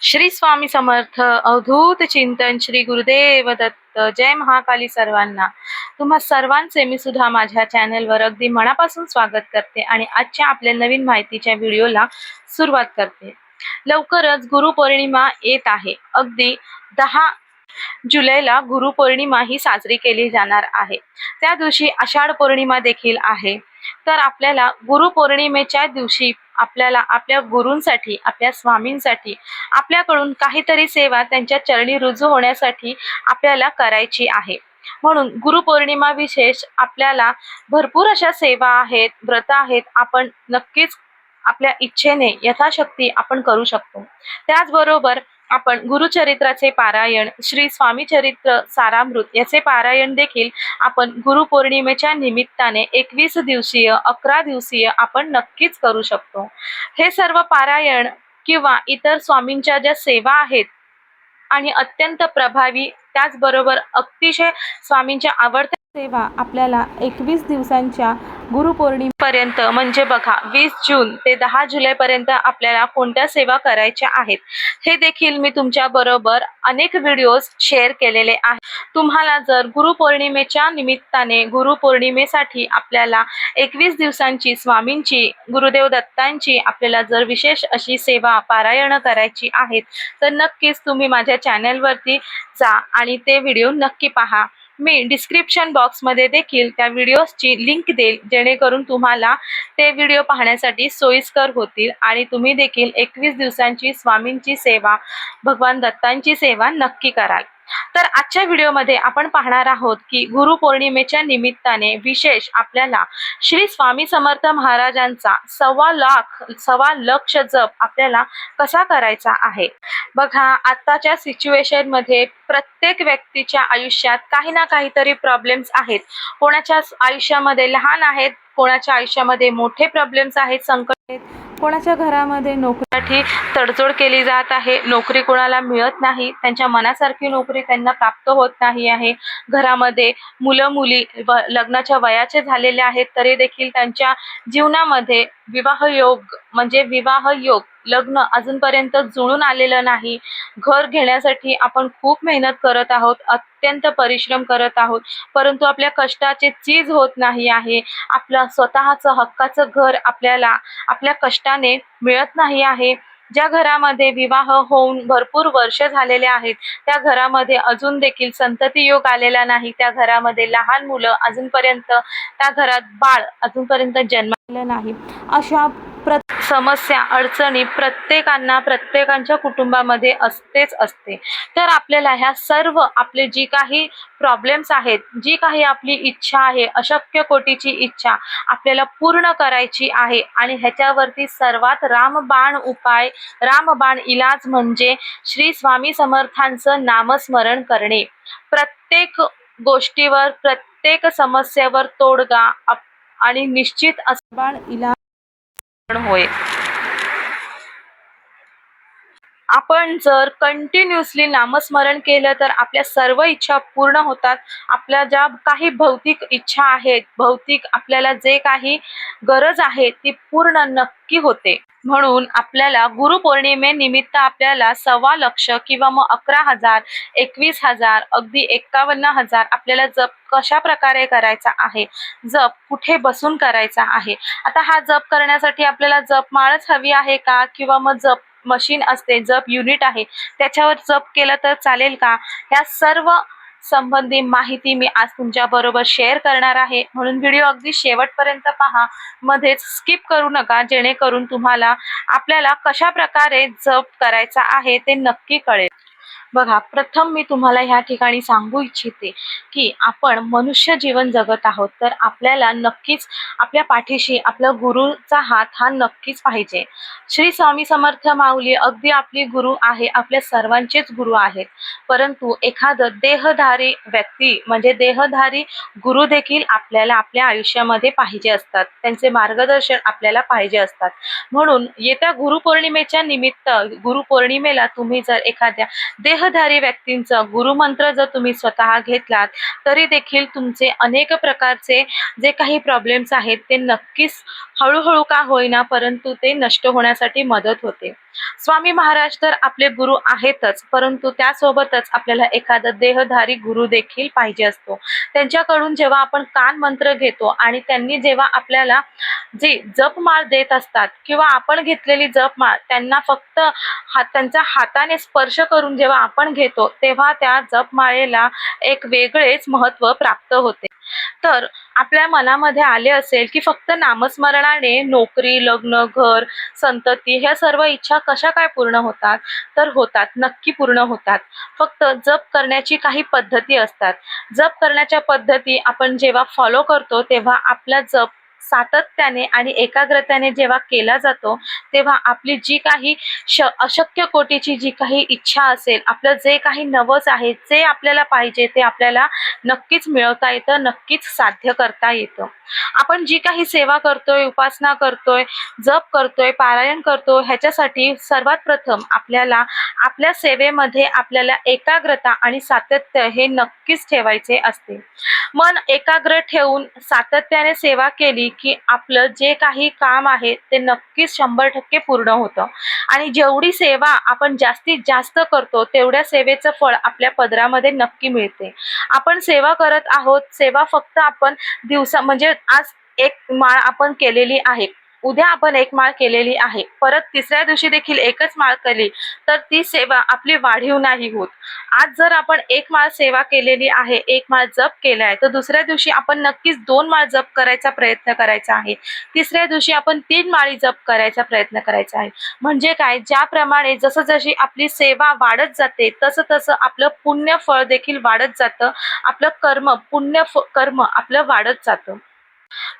श्री स्वामी समर्थ अवधूत चिंतन श्री गुरुदेव दत्त जय महाकाली सर्वांना. तुम्हा सर्वांचे मी सुद्धा माझ्या चॅनलवर अगदी मनापासून स्वागत करते आणि आजच्या आपल्या नवीन माहितीच्या व्हिडिओला सुरुवात करते. लवकरच गुरुपौर्णिमा येत आहे. अगदी दहा जुलैला गुरुपौर्णिमा ही साजरी केली जाणार आहे. त्या दिवशी आषाढ पौर्णिमा देखील आहे. तर आपल्याला गुरुपौर्णिमेच्या दिवशी आपल्याला आपल्या गुरूंसाठी आपल्या स्वामींसाठी आपल्याकडून काहीतरी सेवा त्यांच्या चरणी रुजू होण्यासाठी आपल्याला करायची आहे. म्हणून गुरुपौर्णिमा विशेष आपल्याला भरपूर अशा सेवा आहेत व्रत आहेत आपण नक्कीच आपल्या इच्छेने यथाशक्ती आपण करू शकतो. त्याचबरोबर आपण गुरुचरित्राचे पारायण श्री स्वामी चरित्र सारामृत याचे पारायण देखील आपण गुरुपौर्णिमेच्या निमित्ताने एकवीस दिवसीय अकरा दिवसीय आपण नक्कीच करू शकतो. हे सर्व पारायण किंवा इतर स्वामींच्या ज्या सेवा आहेत आणि अत्यंत प्रभावी त्याचबरोबर अतिशय स्वामींच्या आवडत्या सेवा आपल्याला एकवीस दिवसांच्या गुरुपौर्णिमेपर्यंत. म्हणजे बघा वीस जून ते दहा जुलैपर्यंत आपल्याला कोणत्या सेवा करायच्या आहेत हे देखील मी तुमच्या बरोबर अनेक व्हिडिओज शेअर केलेले आहेत. तुम्हाला जर गुरुपौर्णिमेच्या निमित्ताने गुरुपौर्णिमेसाठी आपल्याला एकवीस दिवसांची स्वामींची गुरुदेव दत्तांची आपल्याला जर विशेष अशी सेवा पारायण करायची आहेत तर नक्कीच तुम्ही माझ्या चॅनलवरती जा आणि ते व्हिडिओ नक्की पहा. मी डिस्क्रिप्शन बॉक्समध्ये देखील त्या व्हिडिओजची लिंक देईल जेणेकरून तुम्हाला ते व्हिडिओ पाहण्यासाठी सोयीस्कर होतील आणि तुम्ही देखील एकवीस दिवसांची स्वामींची सेवा भगवान दत्तांची सेवा नक्की कराल. तर आजच्या व्हिडिओमध्ये आपण पाहणार आहोत की गुरुपौर्णिमेच्या निमित्ताने विशेष आपल्याला श्री स्वामी समर्थ महाराजांचा सव्वा लाख सव्वा लक्ष जप आपल्याला कसा करायचा आहे? बघा आत्ताच्या सिच्युएशनमध्ये प्रत्येक व्यक्तीच्या आयुष्यात काही ना काहीतरी प्रॉब्लेम्स आहेत. कोणाच्या आयुष्यामध्ये लहान आहेत कोणाच्या आयुष्यामध्ये मोठे प्रॉब्लेम्स आहेत संकट कोणाच्या घरामध्ये नोकरीसाठी तडजोड केली जात आहे? नोकरी कोणाला मिळत नाही. त्यांच्या मनासारखी नोकरी त्यांना प्राप्त होत नाही आहे. घरामध्ये मुलं मुली व लग्नाच्या वयाचे झालेले आहेत तरी देखील त्यांच्या जीवनामध्ये विवाह योग म्हणजे विवाह योग लग्न अजूनपर्यंत जुळून आलेलं नाही. घर घेण्यासाठी आपण खूप मेहनत करत आहोत अत्यंत परिश्रम करत आहोत. परंतु आपल्या कष्टाचे चीज होत नाही आहे. आपलं स्वतःचं हक्काचं घर आपल्याला आपल्या कष्टाने मिळत नाही आहे. ज्या घरामध्ये विवाह होऊन भरपूर वर्ष झालेले आहेत त्या घरामध्ये अजून देखील संतती योग आलेला नाही. त्या घरामध्ये लहान मुलं अजूनपर्यंत त्या घरात बाळ अजूनपर्यंत जन्मलेलं नाही. अशा प्र समस्या अडचणी प्रत्येकांना प्रत्येकांच्या कुटुंबामध्ये असतेच असते. तर आपल्याला ह्या सर्व आपले जी काही प्रॉब्लेम्स आहेत जी काही आपली इच्छा आहे अशक्य कोटीची इच्छा आपल्याला पूर्ण करायची आहे आणि ह्याच्यावरती सर्वात रामबाण उपाय रामबाण इलाज म्हणजे श्री स्वामी समर्थांचं नामस्मरण करणे. प्रत्येक गोष्टीवर प्रत्येक समस्येवर तोडगा आणि निश्चित असबाण इलाज होय आपण जर कंटिन्युअसली नामस्मरण केलं तर आपल्या सर्व इच्छा पूर्ण होतात. आपल्या ज्या काही भौतिक इच्छा आहेत भौतिक आपल्याला जे काही गरज आहे ती पूर्ण नक्की होते. म्हणून आपल्याला गुरुपौर्णिमेनिमित्त आपल्याला सव्वा लक्ष किंवा मग अकरा हजार एकवीस हजार अगदी एक्कावन्न हजार आपल्याला जप कशा प्रकारे करायचा आहे? जप कुठे बसून करायचा आहे? आता हा जप करण्यासाठी आपल्याला जपमाळच हवी आहे का? किंवा मग जप मशीन असते जप युनिट आहे त्याच्यावर जप केलं तर चालेल का? ह्या सर्व संबंधी माहिती मी आज तुमच्या बरोबर शेअर करणार आहे. म्हणून व्हिडिओ अगदी शेवटपर्यंत पहा. मध्येच स्किप करू नका जेणेकरून तुम्हाला आपल्याला कशा प्रकारे जप करायचा आहे ते नक्की कळेल. बघा प्रथम मी तुम्हाला ह्या ठिकाणी सांगू इच्छिते की आपण मनुष्य जीवन जगत आहोत तर आपल्याला नक्कीच आपल्या पाठीशी आपला गुरुचा हात हा नक्कीच पाहिजे. श्री स्वामी समर्थ माऊली अगदी आपली गुरु आहे आपल्या सर्वांचेच गुरु आहेत. परंतु एखादं देहधारी व्यक्ती म्हणजे देहधारी गुरु देखील आपल्याला आपल्या आयुष्यामध्ये पाहिजे असतात. त्यांचे मार्गदर्शन आपल्याला पाहिजे असतात. म्हणून येत्या गुरुपौर्णिमेच्या निमित्त गुरुपौर्णिमेला तुम्ही जर एखाद्या देह देहधारी व्यक्तींचा गुरुमंत्र जर तुम्ही स्वतः घेतलात तरी देखील तुमचे अनेक प्रकारचे जे काही प्रॉब्लेम्स आहेत ते नक्कीच हळूहळू का होईना परंतु ते नष्ट होण्यासाठी मदत होते. स्वामी महाराज तर आपले गुरु आहेतच परंतु त्यासोबतच आपल्याला एखादा देहधारी गुरु देखील पाहिजे असतो. त्यांच्याकडून जेव्हा आपण कान मंत्र घेतो आणि त्यांनी जेव्हा आपल्याला जे जपमाळ देत असतात किंवा आपण घेतलेली जपमाळ त्यांना फक्त हा त्यांच्या हाताने स्पर्श करून जेव्हा आपण घेतो तेव्हा त्या जपमाळेला एक वेगळेच महत्त्व प्राप्त होते. तर आपल्या मनामध्ये आले असेल की फक्त नामस्मरण नामस्मरणाने नोकरी लग्न घर संतती ह्या सर्व इच्छा कशा काय पूर्ण होतात? तर होतात नक्की पूर्ण होतात. फक्त जप करण्याची काही पद्धती असतात. जप करण्याच्या पद्धती आपण जेव्हा फॉलो करतो तेव्हा आपला जप सातत्याने आणि एकाग्रतेने जेव्हा केला जातो तेव्हा आपली जी काही श अशक्य कोटीची जी काही इच्छा असेल आपलं जे काही नवस आहे जे आपल्याला पाहिजे ते आपल्याला नक्कीच मिळवता येतं नक्कीच साध्य करता येतं. आपण जी काही सेवा करतोय उपासना करतोय जप करतोय पारायण करतो ह्याच्यासाठी सर्वात प्रथम आपल्याला आपल्या सेवेमध्ये आपल्याला एकाग्रता आणि सातत्य हे नक्कीच ठेवायचे असते. मन एकाग्र ठेवून सातत्याने सेवा केली की आपलं जे काही काम आहे ते नक्कीच शंभर टक्के पूर्ण होतं. आणि जेवढी सेवा आपण जास्तीत जास्त करतो तेवढ्या सेवेचं फळ आपल्या पदरामध्ये नक्की मिळते. आपण सेवा करत आहोत सेवा फक्त आपण दिवसा म्हणजे आज एक माळ आपण केलेली आहे. उद्या आपण एक माळ केलेली आहे. परत तिसऱ्या दिवशी देखील एकच माळ केली तर ती सेवा आपली वाढीव नाही होत. आज जर आपण एक माळ सेवा केलेली आहे एक माळ जप केला आहे तर दुसऱ्या दिवशी आपण नक्कीच दोन माळ जप करायचा प्रयत्न करायचा आहे. तिसऱ्या दिवशी आपण तीन माळी जप करायचा प्रयत्न करायचा आहे. म्हणजे काय? ज्याप्रमाणे जसं जशी आपली सेवा वाढत जाते तसं तसं आपलं पुण्य फळ देखील वाढत जातं. आपलं कर्म पुण्य कर्म आपलं वाढत जातं.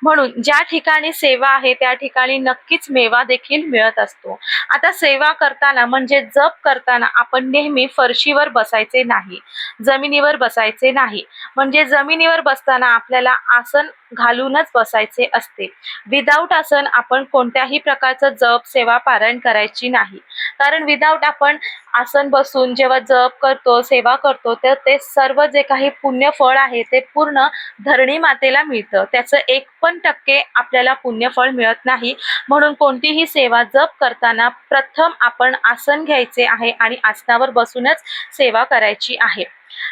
म्हणून ज्या ठिकाणी सेवा आहे त्या ठिकाणी नक्कीच मेवा देखील मिळत असतो. आता सेवा करताना म्हणजे जप करताना आपण नेहमी फरशीवर बसायचे नाही जमिनीवर बसायचे नाही. म्हणजे जमिनीवर बसताना आपल्याला आसन घालूनच बसायचे असते. विदाऊट आसन आपण कोणत्याही प्रकारचं जप सेवा पारायण करायची नाही. कारण विदाऊट आपण आसन बसून जेव्हा जप करतो सेवा करतो तर ते सर्व जे काही पुण्यफळ आहे ते पूर्ण धरणी मातेला मिळतं. त्याचं एक पण टक्के आपल्याला पुण्यफळ मिळत नाही. म्हणून कोणतीही सेवा जप करताना प्रथम आपण आसन घ्यायचे आहे आणि आसनावर बसूनच सेवा करायची आहे.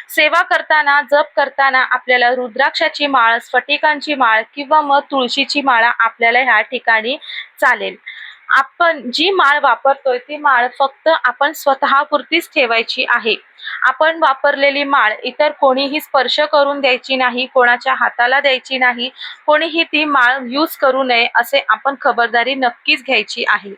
सेवा करताना जप करताना आपल्याला रुद्राक्षाची माळ स्फटिकांची माळ किंवा मग तुळशीची माळा आपल्याला ह्या ठिकाणी चालेल. आपण जी माळ वापरतोय ती माळ फक्त आपण स्वतःपुरतीच ठेवायची आहे. आपण वापरलेली माळ इतर कोणीही स्पर्श करून द्यायची नाही कोणाच्या हाताला द्यायची नाही कोणीही ती माळ यूज करू नये असे आपण खबरदारी नक्कीच घ्यायची आहे.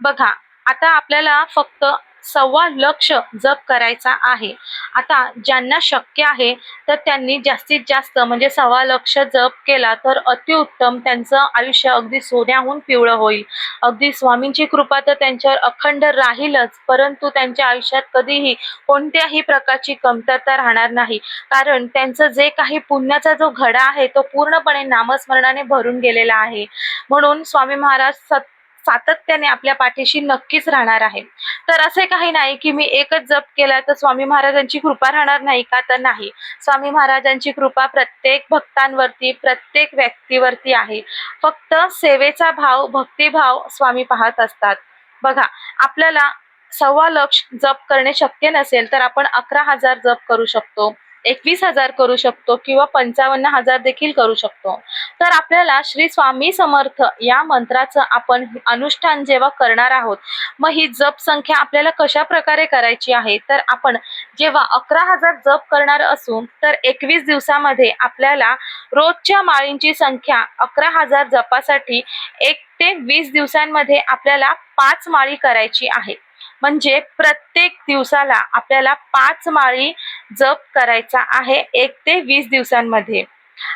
बघा आता आपल्याला फक्त सव्वा लक्ष जप करायचा आहे. आता ज्यांना शक्य आहे तर त्यांनी जास्तीत जास्त म्हणजे सव्वा लक्ष जप केला तर अतिउत्तम त्यांचं आयुष्य अगदी सोन्याहून पिवळं होईल. अगदी स्वामींची कृपा तर त्यांच्यावर अखंड राहीलच परंतु त्यांच्या आयुष्यात कधीही कोणत्याही प्रकारची कमतरता राहणार नाही. कारण त्यांचं जे काही पुण्याचा जो घडा आहे तो पूर्णपणे नामस्मरणाने भरून गेलेला आहे. म्हणून स्वामी महाराज सत सातत्याने आपल्या पाठीशी नक्कीच राहणार आहे. तर असे काही नाही की मी एकच जप केला तर स्वामी महाराजांची कृपा राहणार नाही का? तर नाही. स्वामी महाराजांची कृपा प्रत्येक भक्तांवरती प्रत्येक व्यक्तीवरती आहे. फक्त सेवेचा भाव भक्तिभाव स्वामी पाहत असतात. बघा आपल्याला सव्वा लक्ष जप करणे शक्य नसेल तर आपण अकरा हजार जप करू शकतो. एकवीस हजार करू शकतो किंवा पंचावन्न हजार देखील करू शकतो. तर आपल्याला श्री स्वामी समर्थ या मंत्राचं आपण अनुष्ठान जेव्हा करणार आहोत मग ही जप संख्या आपल्याला कशा प्रकारे करायची आहे? तर आपण जेव्हा अकरा हजार जप करणार असू तर एकवीस दिवसामध्ये आपल्याला रोजच्या माळींची संख्या अकरा हजार जपासाठी एक ते वीस दिवसांमध्ये आपल्याला पाच माळी करायची आहे. म्हणजे प्रत्येक दिवसाला आपल्याला पाच माळी जप करायचा आहे एक ते वीस दिवसांमध्ये.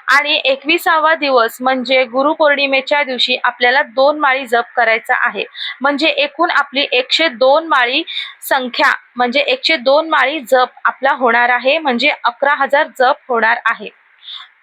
आणि एकविसावा दिवस म्हणजे गुरुपौर्णिमेच्या दिवशी आपल्याला दोन माळी जप करायचा आहे. म्हणजे एकूण आपली एकशे दोन माळी संख्या म्हणजे एकशे दोन माळी जप आपला होणार आहे. म्हणजे अकरा हजार जप होणार आहे.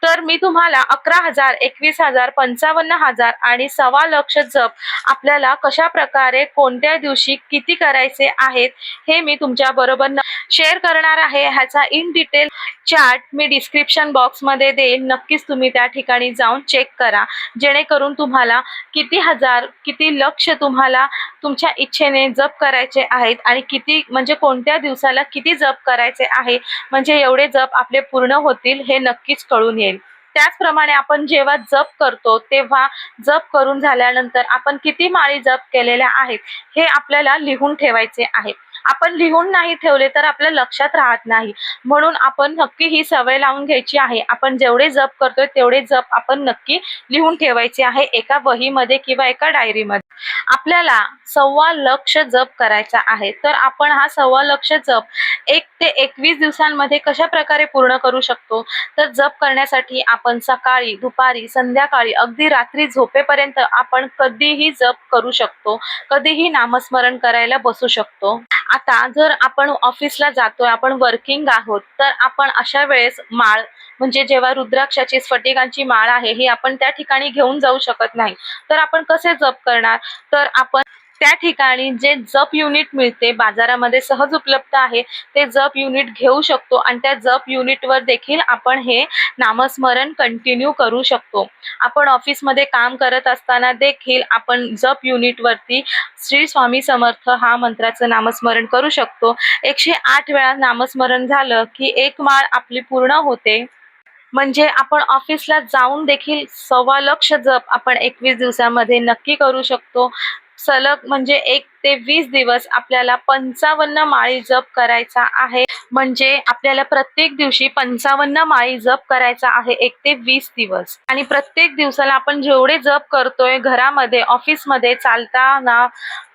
तर मी तुम्हाला अकरा हजार एकवीस हजार पंचावन्न हजार आणि सव्वा लक्ष जप आपल्याला कशा प्रकारे कोणत्या दिवशी किती करायचे आहेत हे मी तुमच्या बरोबर शेअर करणार आहे. ह्याचा इन डिटेल चार्ट मी डिस्क्रिप्शन बॉक्समध्ये देईन. नक्कीच तुम्ही त्या ठिकाणी जाऊन चेक करा. जेणेकरून तुम्हाला किती हजार किती लक्ष तुम्हाला तुमच्या इच्छेने जप करायचे आहेत आणि किती म्हणजे कोणत्या दिवसाला किती जप करायचे आहे म्हणजे एवढे जप आपले पूर्ण होतील हे नक्कीच कळून येईल. त्याचप्रमाणे आपण जेव्हा जप करतो तेव्हा जप करून झाल्यानंतर आपण किती माळी जप केलेल्या आहेत हे आपल्याला लिहून ठेवायचे आहे. आपण लिहून नाही ठेवले तर आपल्या लक्षात राहत नाही. म्हणून आपण नक्की ही सवय लावून घ्यायची आहे. आपण जेवढे जप करतोय तेवढे जप आपण नक्की लिहून ठेवायचे आहे एका वहीमध्ये किंवा एका डायरीमध्ये. आपल्याला सव्वा लक्ष जप करायचा आहे. तर आपण हा सव्वा लक्ष जप एक ते एकवीस दिवसांमध्ये कशा प्रकारे पूर्ण करू शकतो? तर जप करण्यासाठी आपण सकाळी दुपारी संध्याकाळी अगदी रात्री झोपेपर्यंत आपण कधीही जप करू शकतो. कधीही नामस्मरण करायला बसू शकतो. आता जर आपण ऑफिसला जातोय आपण वर्किंग आहोत तर आपण अशा वेळेस माळ म्हणजे जेव्हा रुद्राक्षाची स्फटिकांची माळ आहे ही आपण त्या ठिकाणी घेऊन जाऊ शकत नाही. तर आपण कसे जप करणार? तर आपण त्या ठिकाणी जे जप युनिट मिळते बाजारामध्ये सहज उपलब्ध आहे ते जप युनिट घेऊ शकतो आणि त्या जप युनिटवर देखील आपण हे नामस्मरण कंटिन्यू करू शकतो. आपण ऑफिसमध्ये काम करत असताना देखील आपण जप युनिटवरती श्री स्वामी समर्थ हा मंत्राचं नामस्मरण करू शकतो. एकशे आठ वेळा नामस्मरण झालं की एक माळ आपली पूर्ण होते. म्हणजे आपण ऑफिसला जाऊन देखील सव्वा लक्ष जप आपण एकवीस दिवसामध्ये नक्की करू शकतो. सलग म्हणजे एक ते वीस दिवस आपल्याला पंचावन्न माळी जप करायचा आहे. म्हणजे आपल्याला प्रत्येक दिवशी पंचावन्न माळी जप करायचा आहे एक ते वीस दिवस. आणि प्रत्येक दिवसाला आपण जेवढे जप करतोय घरामध्ये ऑफिसमध्ये चालताना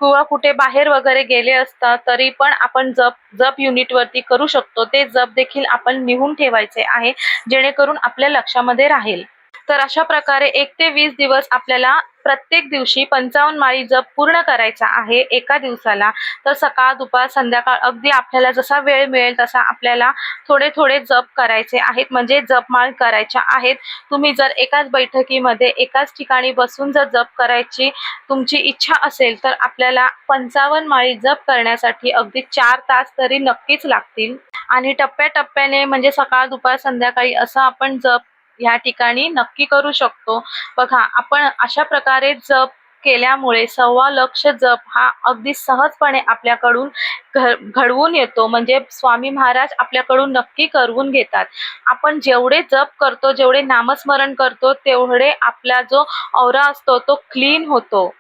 किंवा कुठे बाहेर वगैरे गेले असता तरी पण आपण जप जप युनिट वरती करू शकतो. ते जप देखील आपण लिहून ठेवायचे आहे जेणेकरून आपल्या लक्षामध्ये राहील. तर अशा प्रकारे एक ते वीस दिवस आपल्याला प्रत्येक दिवशी पंचावन्न माळी जप पूर्ण करायचा आहे एका दिवसाला. तर सकाळ दुपार संध्याकाळ अगदी आपल्याला जसा वेळ मिळेल तसा आपल्याला थोडे थोडे जप करायचे आहेत. म्हणजे जपमाळ करायच्या आहेत. तुम्ही जर एकाच बैठकीमध्ये एकाच ठिकाणी बसून जर जप करायची तुमची इच्छा असेल तर आपल्याला पंचावन्न माळी जप करण्यासाठी अगदी चार तास तरी नक्कीच लागतील. आणि टप्प्याटप्प्याने म्हणजे सकाळ दुपार संध्याकाळी असं आपण जप या ठिकाणी नक्की करू शकतो. बघा आपण अशा प्रकारे जप केल्यामुळे सव्वा लक्ष जप हा अगदी सहजपणे आपल्याकडून घडवून येतो. म्हणजे स्वामी महाराज आपल्याकडून नक्की करवून घेतात. आपण जेवढे जप करतो जेवढे नामस्मरण करतो तेवढे आपला जो औरा असतो तो क्लीन होतो.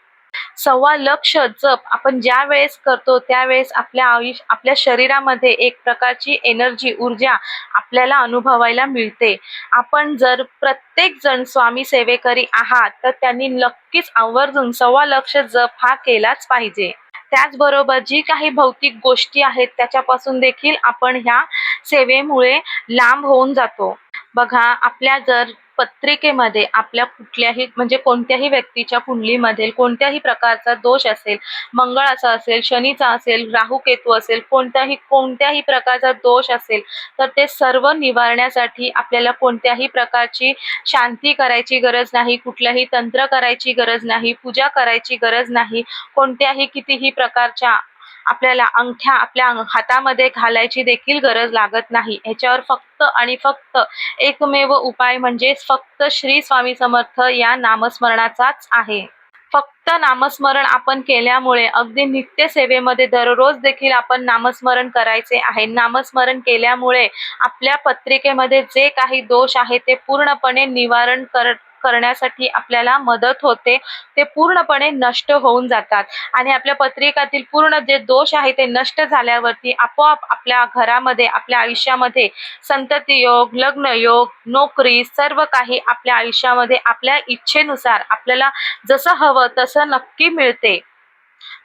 सव्वा लक्ष जप आपण ज्या वेळेस करतो त्यावेळेस आपल्या आयुष्य आपल्या शरीरामध्ये एक प्रकारची एनर्जी ऊर्जा आपल्याला अनुभवायला मिळते. आपण जर प्रत्येक जण स्वामी सेवेकरी आहात तर त्यांनी नक्कीच आवर्जून सव्वा लक्ष जप हा केलाच पाहिजे. त्याचबरोबर जी काही भौतिक गोष्टी आहेत त्याच्यापासून देखील आपण ह्या सेवेमुळे लांब होऊन जातो. बघा आपल्या जर पत्रिकेमध्ये आपल्या कुठल्याही म्हणजे कोणत्याही व्यक्तीच्या कुंडलीमध्ये कोणत्याही प्रकारचा दोष असेल मंगळाचा असेल शनीचा असेल राहू केतू असेल कोणत्याही कोणत्याही प्रकारचा दोष असेल तर ते सर्व निवारण्यासाठी आपल्याला कोणत्याही प्रकारची शांती करायची गरज नाही कुठल्याही तंत्र करायची गरज नाही पूजा करायची गरज नाही कोणत्याही कितीही प्रकारच्या आपल्याला अंगठ्या आपल्या हातामध्ये घालायची देखील गरज लागत नाही. ह्याच्यावर फक्त आणि फक्त एकमेव उपाय म्हणजे फक्त श्री स्वामी समर्थ या नामस्मरणाचाच आहे. फक्त नामस्मरण आपण केल्यामुळे अगदी नित्य सेवेमध्ये दररोज देखील आपण नामस्मरण करायचे आहे. नामस्मरण केल्यामुळे आपल्या पत्रिकेमध्ये जे काही दोष आहे ते पूर्णपणे निवारण कर करण्यासाठी आपल्याला मदत होते ते पूर्णपणे नष्ट होऊन जातात. आणि आपल्या पत्रिकातील पूर्ण जे दोष आहे ते नष्ट झाल्यावरती आपोआप आपल्या घरामध्ये आपल्या आयुष्यामध्ये संतती योग लग्न योग नोकरी सर्व काही आपल्या आयुष्यामध्ये आपल्या इच्छेनुसार आपल्याला जसं हवं तसं नक्की मिळते.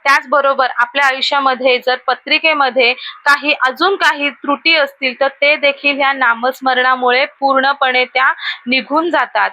त्याचबरोबर आपल्या आयुष्यामध्ये जर पत्रिकेमध्ये काही अजून काही त्रुटी असतील तर ते देखील ह्या नामस्मरणामुळे पूर्णपणे त्या निघून जातात.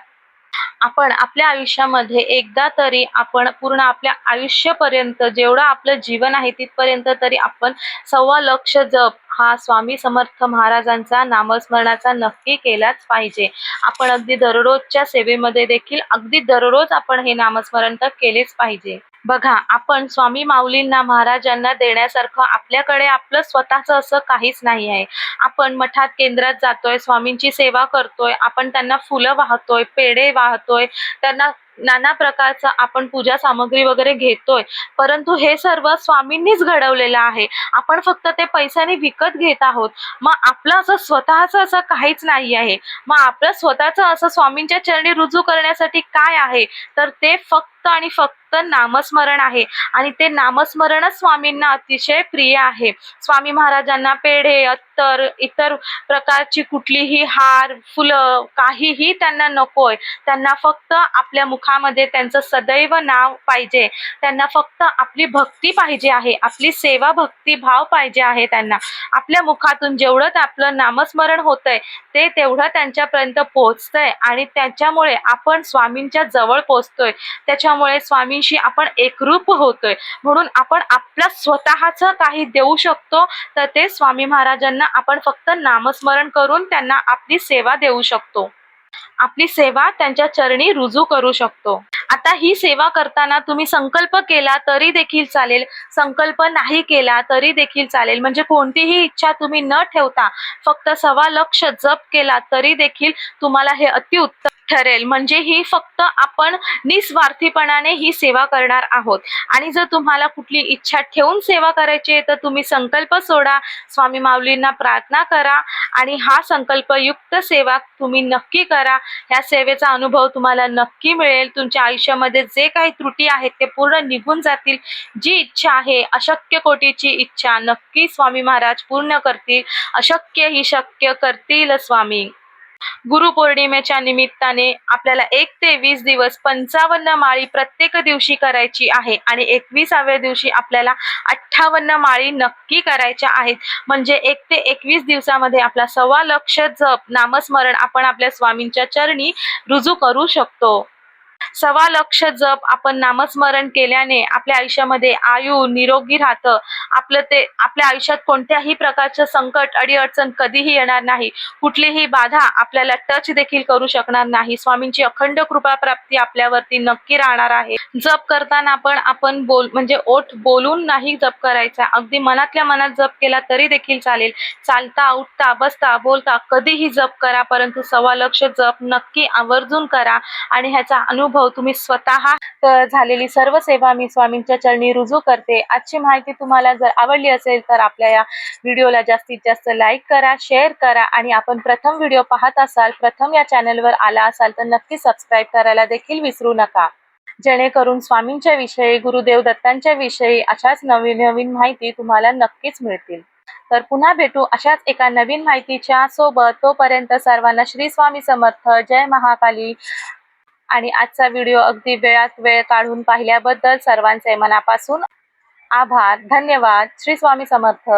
आपण आपल्या आयुष्यामध्ये एकदा तरी आपण पूर्ण आपल्या आयुष्यपर्यंत जेवढं आपलं जीवन आहे तिथपर्यंत तरी आपण सव्वा लक्ष जप हा स्वामी समर्थ महाराजांचा नामस्मरणाचा नक्की केलाच पाहिजे. आपण अगदी दररोजच्या सेवेमध्ये देखील अगदी दररोज आपण हे नामस्मरण तर केलेच पाहिजे. बघा आपण स्वामी माऊलींना महाराजांना देण्यासारखं आपल्याकडे आपलं स्वतःचं असं काहीच नाही आहे. आपण मठात केंद्रात जातोय स्वामींची सेवा करतोय आपण त्यांना फुलं वाहतोय पेढे वाहतोय त्यांना नाना प्रकारचा आपण पूजा सामग्री वगैरे घेतोय. परंतु हे सर्व स्वामींनीच घडवलेलं आहे. आपण फक्त ते पैशाने विकत घेत आहोत. मग आपलं असं स्वतःचं असं काहीच नाही आहे. मग आपलं स्वतःचं असं स्वामींच्या चरणी रुजू करण्यासाठी काय आहे? तर ते फक्त आणि फक्त नामस्मरण आहे. आणि ते नामस्मरणच स्वामींना अतिशय प्रिय आहे. स्वामी महाराजांना पेढे अत्तर इतर प्रकारची कुठलीही हार फुलं काहीही त्यांना नकोय. त्यांना फक्त आपल्या मुखामध्ये त्यांचं सदैव नाव पाहिजे. त्यांना फक्त आपली भक्ती पाहिजे आहे. आपली सेवा भक्ती भाव पाहिजे आहे त्यांना. आपल्या मुखातून जेवढं आपलं नामस्मरण होतंय ते तेवढं त्यांच्यापर्यंत पोहोचतंय. आणि त्याच्यामुळे आपण स्वामींच्या जवळ पोहोचतोय. त्याच्यामुळे स्वामी देवांशी आपण एकरूप होतोय. म्हणून आपण आपलं स्वतःच काही देऊ शकतो तर ते स्वामी महाराजांना आपण फक्त नामस्मरण करून त्यांना आपली सेवा देऊ शकतो. आपली सेवा त्यांच्या चरणी रुजू करू शकतो. आता ही सेवा करताना तुम्ही संकल्प केला तरी देखील चालेल. संकल्प नाही केला तरी देखील चालेल. म्हणजे कोणतीही इच्छा तुम्ही न ठेवता फक्त सवा लक्ष जप केला तरी देखील तुम्हाला हे अतिउत्तम ठरेल. म्हणजे ही फक्त आपण निस्वार्थीपणाने ही सेवा करणार आहोत. आणि जर तुम्हाला कुठली इच्छा ठेवून सेवा करायची आहे तर तुम्ही संकल्प सोडा. स्वामी माऊलींना प्रार्थना करा आणि हा संकल्पयुक्त सेवा तुम्ही नक्की करा. ह्या सेवेचा अनुभव तुम्हाला नक्की मिळेल. तुमच्या आयुष्यामध्ये जे काही त्रुटी आहेत ते पूर्ण निघून जातील. जी इच्छा आहे अशक्य कोटीची इच्छा नक्की स्वामी महाराज पूर्ण करतील. अशक्य ही शक्य करतील स्वामी. गुरुपौर्णिमेच्या निमित्ताने आपल्याला एक ते वीस दिवस पंचावन्न माळी प्रत्येक दिवशी करायची आहे आणि एकविसाव्या दिवशी आपल्याला अठ्ठावन्न माळी नक्की करायच्या आहेत. म्हणजे एक ते एकवीस दिवसामध्ये आपला सव्वा लक्ष जप नामस्मरण आपण आपल्या स्वामींच्या चरणी रुजू करू शकतो. सव्वा लक्ष जप आपण नामस्मरण केल्याने आपल्या आयुष्यामध्ये आयु निरोगी राहतं. आपलं ते आपल्या आयुष्यात कोणत्याही प्रकारचं संकट अडीअडचण कधीही येणार नाही. कुठलीही बाधा आपल्याला टच देखील करू शकणार नाही. स्वामींची अखंड कृपा प्राप्ती आपल्यावरती नक्की राहणार आहे. जप करताना आपण आपण बोल म्हणजे ओठ बोलून नाही जप करायचा. अगदी मनातल्या मनात जप केला तरी देखील चालेल. चालता उठता बसता बोलता कधीही जप करा. परंतु सव्वा लक्ष जप नक्की आवर्जून करा आणि ह्याचा अनु अनुभव तुम्ही स्वतः झालेली सर्व सेवा मी स्वामींच्या चरणी रुजू करते. आजची माहिती तुम्हाला जर आवडली असेल तर आपल्या या व्हिडिओला जास्तीत जास्त लाईक करा शेअर करा आणि आपण प्रथम व्हिडिओ पाहत असाल प्रथम या चॅनलवर आला असाल तर नक्की सबस्क्राईब करायला देखील विसरू नका. जेणेकरून स्वामींच्या विषयी गुरुदेव दत्तांच्या विषयी अशाच नवीन नवीन माहिती तुम्हाला नक्कीच मिळतील. तर पुन्हा भेटू अशाच एका नवीन माहितीच्या सोबत. तोपर्यंत सर्वांना श्री स्वामी समर्थ. जय महाकाली. आणि आजचा व्हिडिओ अगदी वेळात वेळ काढून पाहिल्याबद्दल सर्वांचे मनापासून आभार. धन्यवाद. श्री स्वामी समर्थ.